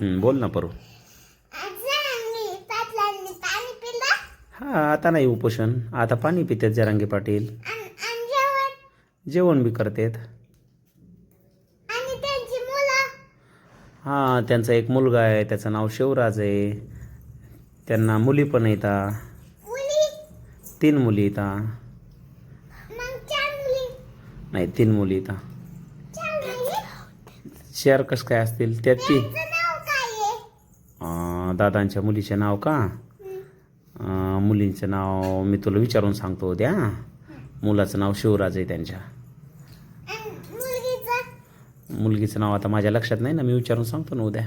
बोल ना परू. हा आता नाही उपोषण. आता पाणी पितात जरांगे पाटील. जेवण बी करतात. हां त्यांचा एक मुलगा आहे त्याचं नाव शिवराज आहे. त्यांना मुली पण येतात मुली तीन मुली येतात नाही तीन मुली येतात मुली. चार कसं काय असतील? त्यात ती त्यांचं नाव काय आहे अं, दादांच्या मुलीचे नाव का? मुलींचं नाव मी तुला विचारून सांगतो उद्या. मुलाचं नाव शिवराज आहे त्यांच्या. मुलगीचं नाव आता माझ्या लक्षात नाही ना मी विचारून सांगतो ना उद्या.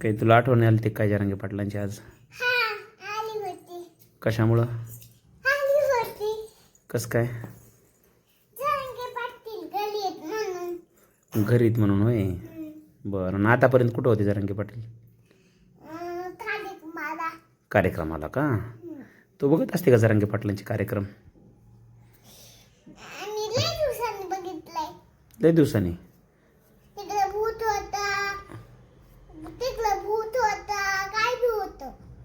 काही तुला आठवण आली ते काय जरांगे पाटलांची आज? हा कशामुळं? कसं काय जरांगे पाटील गलीत म्हणून घरीत म्हणून होय. बरं आणि आतापर्यंत कुठं होते जरांगे पाटील? कार्यक्रमाला का? तू बघत असते का जरांगे पाटलांचे कार्यक्रम? लय दिवसांनी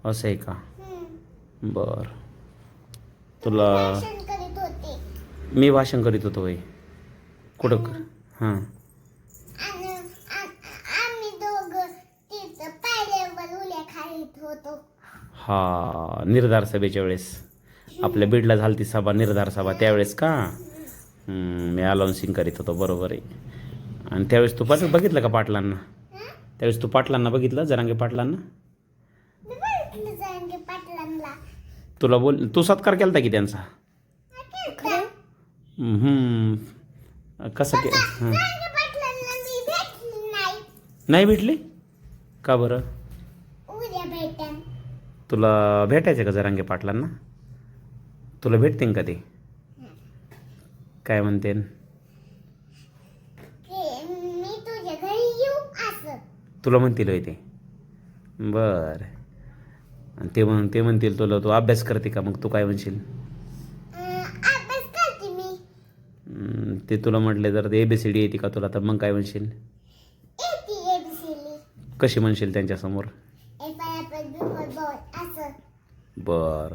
असं आहे का. बर. तुला मी भाषण करीत होतो. होय. कुठं हां. हा निर्धार सभेच्या वेळेस. आपल्या बीडला झाली ती सभा निर्धार सभा त्यावेळेस का? मी अलाउन्सिंग करीत होतो बरोबर आहे. आणि त्यावेळेस तू पाट बघितलं का पाटलांना? त्यावेळेस तू पाटलांना बघितलं जरांगे पाटलांना? तुला बोल तू सत्कार केलता की त्यांचा. कसं के नाही भेटली? का बरं? तुला भेटायचं का जरांगे पाटलांना? तुला भेटते का ते? काय म्हणते? तुला म्हणतील होय ते. बरं. आणि ते म्हण ते म्हणतील तुला तू अभ्यास करते का मग तू काय म्हणशील? अं, अभ्यास करते मी. हम्म, ते तुला म्हटले जर ए बी सी डी येते का तुला तर मग काय म्हणशील? एबीसीडी कशी म्हणशील त्यांच्यासमोर A for apple B for ball असं बर.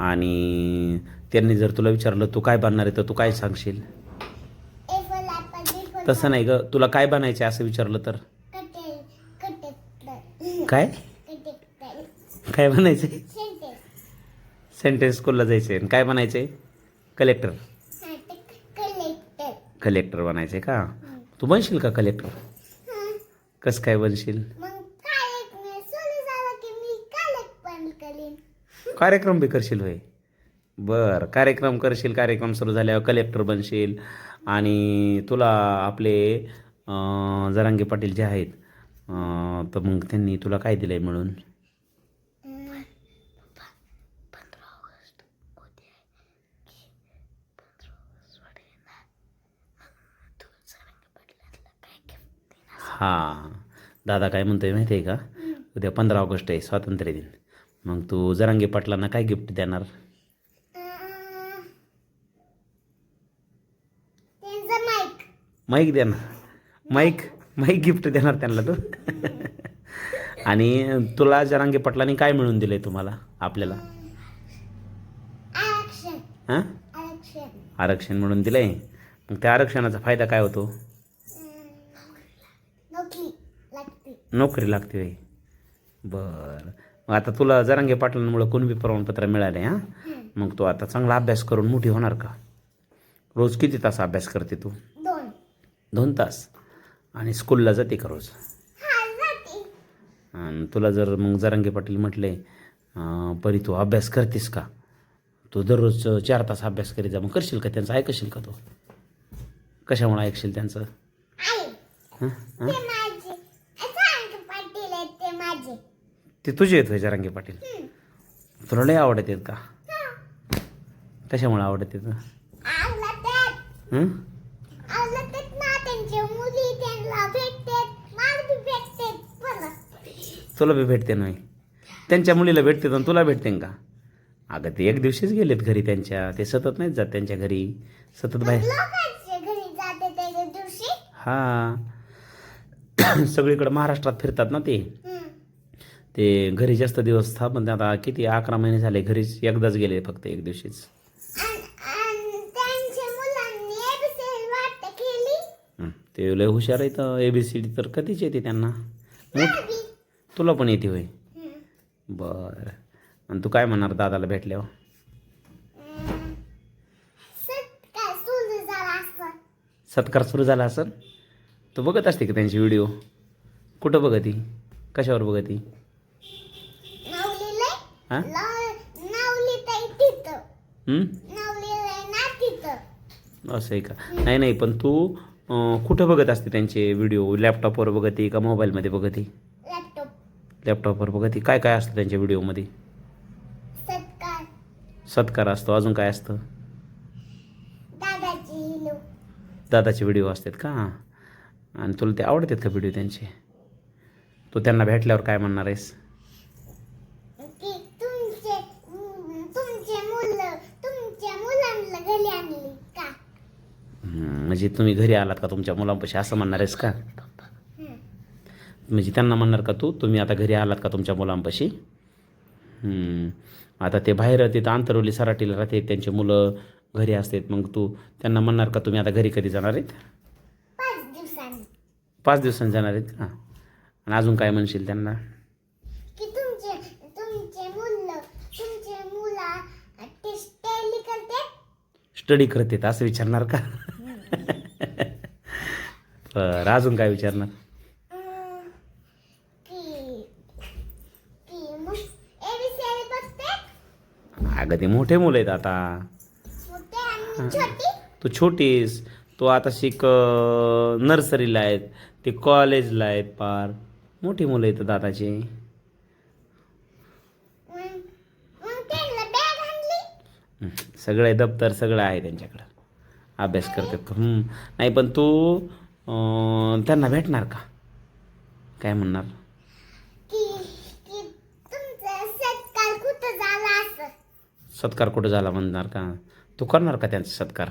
आणि त्यांनी जर तुला विचारलं तू काय बनणार आहे? तर तू काय सांगशील? तसं नाही ग. तुला काय बनायचं असं विचारलं तर? काय? काय बनायचं सेंटेन्स स्कूलला जायचं आहे काय बनायचं आहे कलेक्टर. कलेक्टर कलेक्टर बनायचं आहे का? तू बनशील का कलेक्टर. कसं काय बनशील मग काय एक नाही सुरू झालं की मी कालच पण करीन कार्यक्रम बी करशील होय. बर कार्यक्रम करशील कार्यक्रम सुरू झाल्यावर कलेक्टर बनशील आणि तुला आपले जरांगे पाटील जे आहेत तर मग त्यांनी तुला काय दिलं आहे म्हणून? हां. दादा काय म्हणतोय माहिती आहे का? उद्या पंधरा ऑगस्ट आहे स्वातंत्र्य दिन. मग तू जरांगे पाटलांना काय गिफ्ट देणार? माईक देणार. माईक माईक गिफ्ट देणार त्यांना तू. आणि तुला जरांगे पाटलांनी काय मिळून दिलंय तुम्हाला आपल्याला? आरक्षण. हां? आरक्षण. आरक्षण म्हणून दिलंय. मग त्या आरक्षणाचा फायदा काय होतो? अं, नोकरी लागते. नोकरी लागते होय. बरं. मग आता तुला जरांगे पाटलांमुळं कुणबी प्रमाणपत्र मिळाले हां? मग तू आता चांगला अभ्यास करून मोठी होणार का? रोज किती तास अभ्यास करते तू? दोन. दोन तास? आणि स्कूलला जाते का रोज? हा आणि तुला जर मग जरांगे पाटील म्हटले परी तू अभ्यास करतेस का? तू दररोज चार तास अभ्यास करीत जा मग करशील का त्यांचं? ऐकशील का तू? कशामुळे ऐकशील त्यांचं? हं? हं? ते माझे जांगे पाटील आहेत ते माझे ते तुझे येत होय जरांगे पाटील. तुला लय आवडत आहेत का? कशामुळे आवडत आहेत? हं? तुला बी भेटते नाही त्यांच्या मुलीला भेटते आणि तुला भेटते का? अगं ते एक दिवशीच गेलेत घरी त्यांच्या. ते सतत नाहीत जात त्यांच्या घरी. सतत बाहेर. हा. सगळीकडं महाराष्ट्रात फिरतात ना ते. ते घरी जास्त दिवस थांबून आता किती अकरा महिने झाले घरीच एकदाच गेले फक्त एक दिवशीच. ते लय हुशार आहे तर ए बी सी डी तर कधीच येते त्यांना. तुला पण येते होय? बर. बरं आणि तू काय म्हणणार दादाला भेटल्यावर? हम्म. सुरू झाला असं सत्कार सुरू झाला असेल. तू बघत असते का त्यांची व्हिडिओ? कुठं बघती? कशावर बघती? हां? असं आहे का? नाही नाही पण तू कुठं बघत असते त्यांचे व्हिडिओ लॅपटॉपवर बघते का मोबाईलमध्ये बघते? लॅपटॉप लॅपटॉपवर बघते? काय काय असतं त्यांच्या व्हिडिओमध्ये सत्कार. असतो. अजून काय असतं? दादाचे व्हिडिओ असतात का? आणि तुला ते आवडतात का व्हिडिओ त्यांचे? तू त्यांना भेटल्यावर काय म्हणणार आहेस की तुमचे हम्म, तुमचे मुलं तुमच्या मुलांना घरी आणली का हं, म्हणजे तुम्ही घरी आलात का तुमच्या मुलांपाशी? असं म्हणणार आहेस का. म्हणजे त्यांना म्हणणार का तू? तुम्ही आता घरी आलात का तुमच्या मुलांपाशी. आता ते बाहेर तिथं आंतरवली सराटीला राहते त्यांची मुलं घरी असतात मग तू त्यांना म्हणणार का तुम्ही आता घरी कधी जाणार आहेत? पाच दिवसांनी. पाच दिवसांनी जाणार आहेत का? आणि अजून काय म्हणशील त्यांना? करते स्टडी करतात असं विचारणार का? बरं अजून काय विचारणार? अगं ते मोठे मुलं आहेत आता. तू छोटीस. तो आता शिक नर्सरीला आहेत ते कॉलेजला आहेत पार. मोठी मुलं आहेत दादाची. सगळं दप्तर सगळं आहे त्यांच्याकडं. अभ्यास करतात. नाही पण तू त्यांना भेटणार का? काय म्हणणार? सत्कार कुठं झाला म्हणणार का? तू करणार का त्यांचा सत्कार?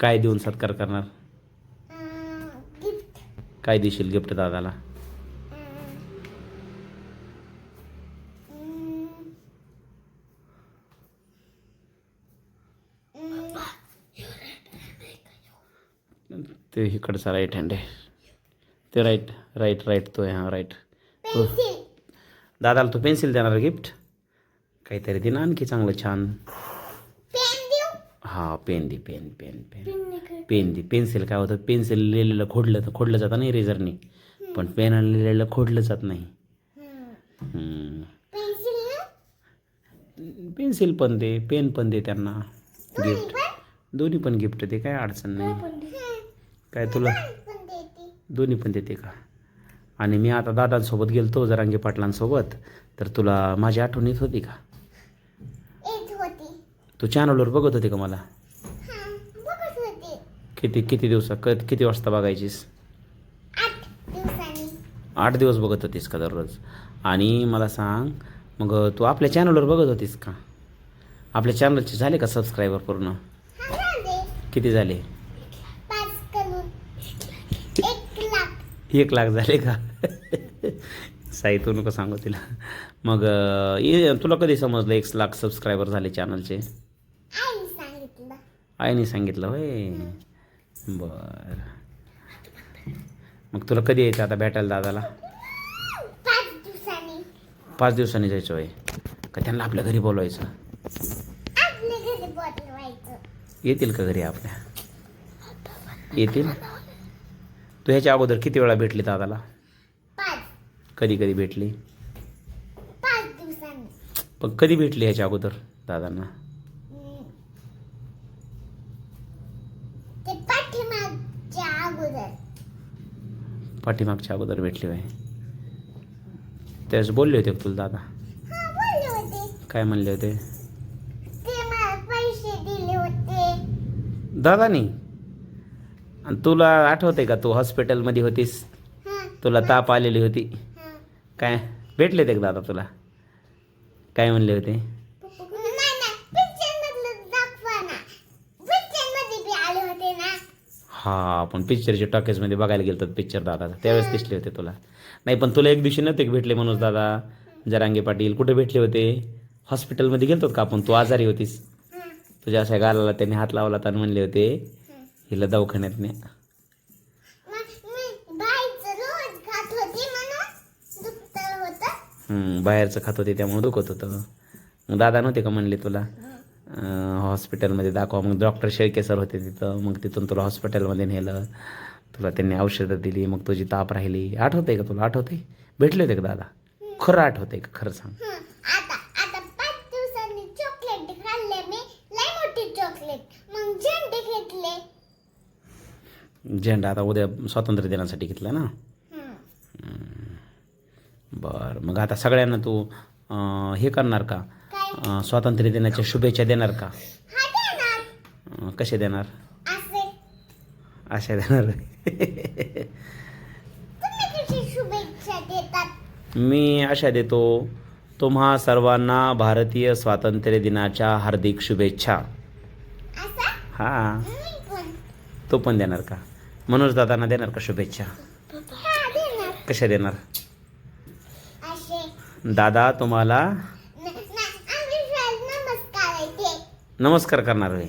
काय देऊन सत्कार करणार? काय देशील गिफ्ट दादाला? ते इकडचा राईट हँड आहे. ते राईट राईट राईट तो आहे हा राईट तो दादाला तू पेन्सिल देणार गिफ्ट काहीतरी दे ना आणखी चांगलं छान. हा पेन दे पेन पेन पेन पेन दे. पेन्सिल काय होतं? पेन्सिल लिहिलेलं खोडलं तर खोडलं जातं नाही रेझरनी पण पेन लिहिलेलं खोडलं जात नाही. पेन्सिल पण दे पेन पण दे त्यांना. गिफ्ट दोन्ही पण गिफ्ट दे काय अडचण नाही. काय तुला? दोन्ही पण देते का? आणि मी आता दादांसोबत गेलतो जरांगे पाटलांसोबत. तर तुला माझी आठवण येत होती का? तू चॅनलवर बघत होती का मला? हा किती किती दिवसा क किती वाजता बघायचीस? आठ दिवस बघत होतीस का दररोज? आणि मला सांग मग तू आपल्या चॅनलवर बघत होतीस का? आपल्या चॅनलचे झाले का सबस्क्रायबर पूर्ण? किती झाले पाच करून एक लाख एक लाख झाले का? साई तू नको सांगू तिला. मग ये तुला कधी समजलं एक लाख सबस्क्रायबर झाले चॅनलचे आईने सांगितलं होय. बर. मग तुला कधी यायचं आता भेटायला दादाला? पाच दिवसांनी जायचं होय. का त्यांना आपल्या घरी बोलवायचं? येतील का घरी आपल्या? येतील? तू ह्याच्या अगोदर किती वेळा भेटली दादाला? कधी कधी भेटली? पण कधी भेटली ह्याच्या अगोदर दादांना? पाठीमागच्या अगोदर. भेटली होय. त्याच बोलले होते तुला दादा? हा काय म्हणले होते. दादानी? आणि तुला आठवते का तू हॉस्पिटलमध्ये होतीस? तुला ताप आलेली होती. काय? भेटले ते दादा तुला? काय म्हणले होते? मध्ये हा पण पिक्चरच्या टॉकेजमध्ये बघायला गेलो पिक्चर दादा. त्यावेळेस दिसले होते तुला. नाही पण तुला एक दिवशी नव्हते भेटले मनोज दादा? जरांगे पाटील कुठे भेटले होते? हॉस्पिटलमध्ये गेलतो का आपण? तू आजारी होतीस. तुझ्या अशा गालाला त्यांनी हात लावला तर म्हणले होते हिला दवाखान्यात ने बाहेरचं खात होते त्यामुळे दुखत होतं. मग दादा नव्हते का म्हणले तुला? हॉस्पिटलमध्ये दाखवा. मग डॉक्टर शेळके सर होते तिथं. मग तिथून तुला हॉस्पिटलमध्ये नेलं. तुला त्यांनी औषधं दिली. मग तुझी ताप राहिली. आठवते का तुला? आठवते भेटले होते का दादा? खरं आठवते का? खरं सांग हं, आता आता पाच दिवसांनी चॉकलेट खाल्ले मी लय मोठी चॉकलेट मग झेंडे घेतले झेंडा आता उद्या स्वातंत्र्य दिनासाठी घेतला ना? बरं मग आता सगळ्यांना तू अं, हे करणार का? स्वातंत्र्य दिनाच्या शुभेच्छा देणार का? अं, कसे देणार? असे. अशा देणार? तुम्ही कशी शुभेच्छा देतात? मी आशा देतो तुम्हा सर्वांना भारतीय स्वातंत्र्य दिनाच्या हार्दिक शुभेच्छा. असा? हां. तो पण देणार का? मनोज दादांना देणार का शुभेच्छा? कशा देणार? दादा तुम्हाला? नमस्कार करणार आहे